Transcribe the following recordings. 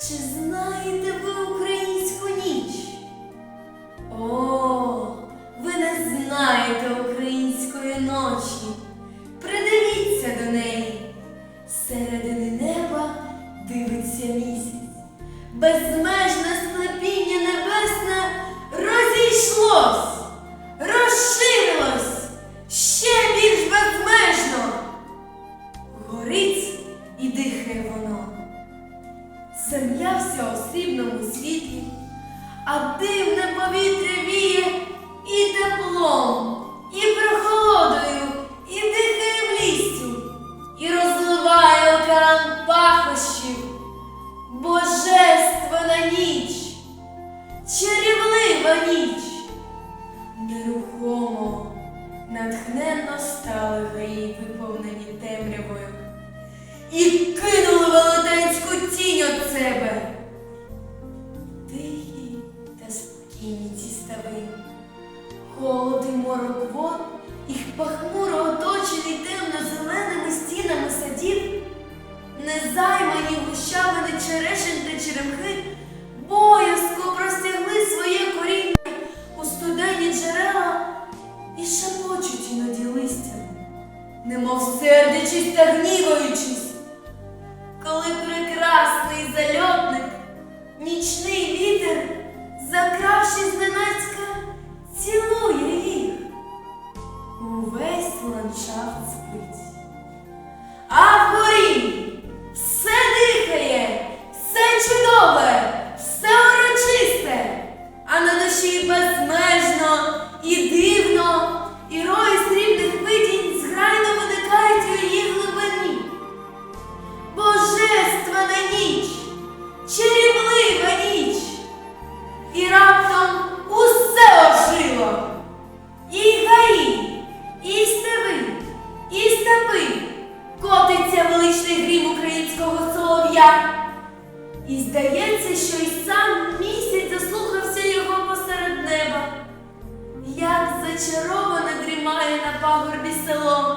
Чи знаєте ви українську ніч? О, ви не знаєте української ночі. Придивіться до неї. Середини неба дивиться місяць. Безмежне склепіння небесне розійшлось, а дивне повітря віє і теплом, і прохолодою, і дихає лістю, і розливає океан пахощів. Божественна ніч, чарівлива ніч, нерухомо, натхненно стали гаї, виповнені темрявою, і кинули велетенську тінь від себе. І вод, їх похмуро оточений темно-зеленими стінами садів, незаймані гущавини черешень та черемхи боязко простягли своє коріння у студені джерела і шепочуть іноді листям, немов сердячись та гніваючись, коли прекрасний зальотник, нічний вітер, закравшись зненацька, крім українського солов'я. І здається, що й сам місяць заслухався його посеред неба, як зачаровано дрімає на пагорбі село.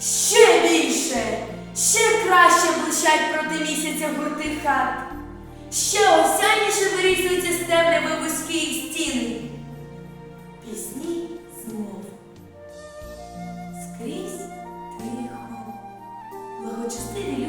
Ще більше, ще краще блищать проти місяця гурти хат, ще осяніше вирізуються з темряви вузькі їх стіни. Пісні знову Скрізь. just sitting.